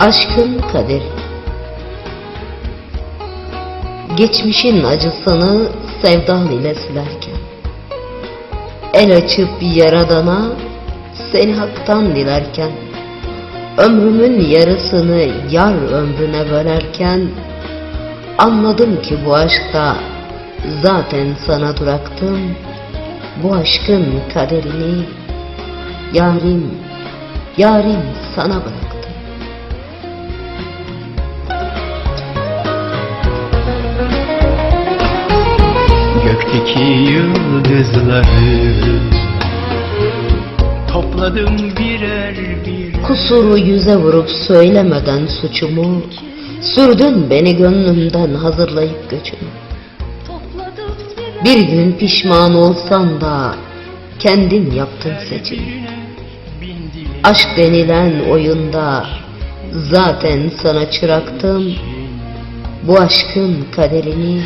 Aşkın kaderi. Geçmişin acısını sevdan ile silerken El açıp yaradana seni haktan dilerken Ömrümün yarısını yar ömrüne bölerken Anladım ki bu aşkta zaten sana duraktım Bu aşkın kaderini yarim, yarim sana bıraktım Gökteki yıldızları. Topladım birer bir Kusuru yüze vurup söylemeden suçumu Sürdün beni gönlümden hazırlayıp göçümü. Bir gün pişman olsan da kendin yaptın seçimi. Aşk denilen oyunda zaten sana çıraktım. Bu aşkın kaderini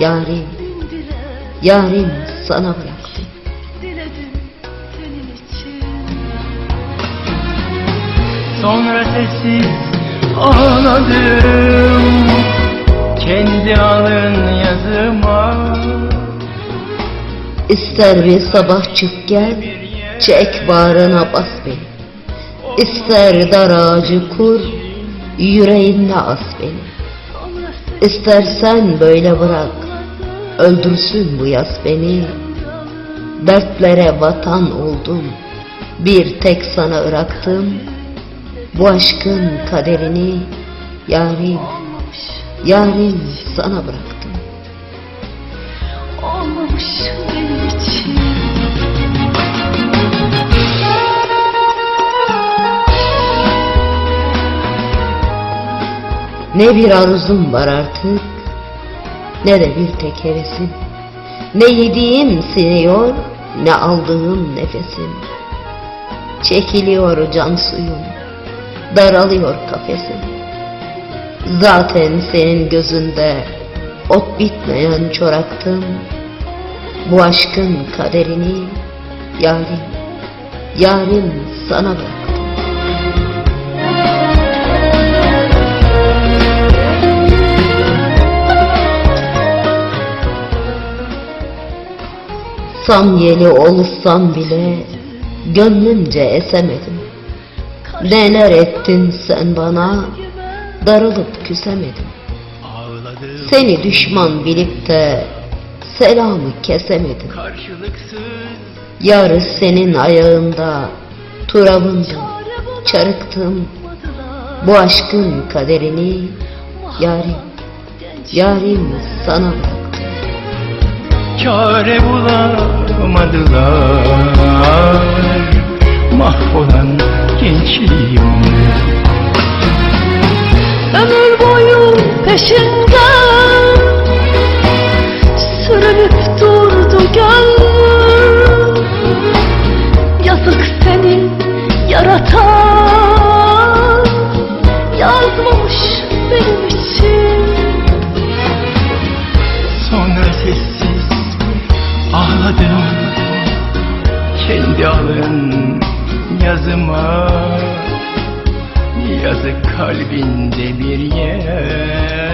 yarim, yarim sana bıraktım Sonra sessiz ağladım Kendi alın yazıma İster bir sabah çık gel, çek bağrına bas beni. İster dar ağacı kur, yüreğinde as beni. İstersen böyle bırak, öldürsün bu yaz beni. Dertlere vatan oldum, bir tek sana bıraktım. Bu aşkın kaderini yarim, yarim sana bıraktım. Olmamış benim için Ne bir arzum var artık, ne de bir tek hevesim. Ne yediğim siniyor, ne aldığım nefesim. Çekiliyor can suyum, daralıyor kafesim. Zaten senin gözünde ot bitmeyen çoraktım. Bu aşkın kaderini yarim, yarim sana bıraktım. Samyeli olsam bile gönlümce esemedim. Neler ettin sen bana, darılıp küsemedim. Seni düşman bilip de selamı kesemedim. Yarı senin ayağında, turabındım, çarıktım. Bu aşkın kaderini yarim, yarim sana bıraktım. Çare bulamadılar. Mahvolan gençliğim. Ömür boyu peşinden Sürünüp durdu gönlüm ağladım Kendi alın yazıma Yazık kalbinde bir yer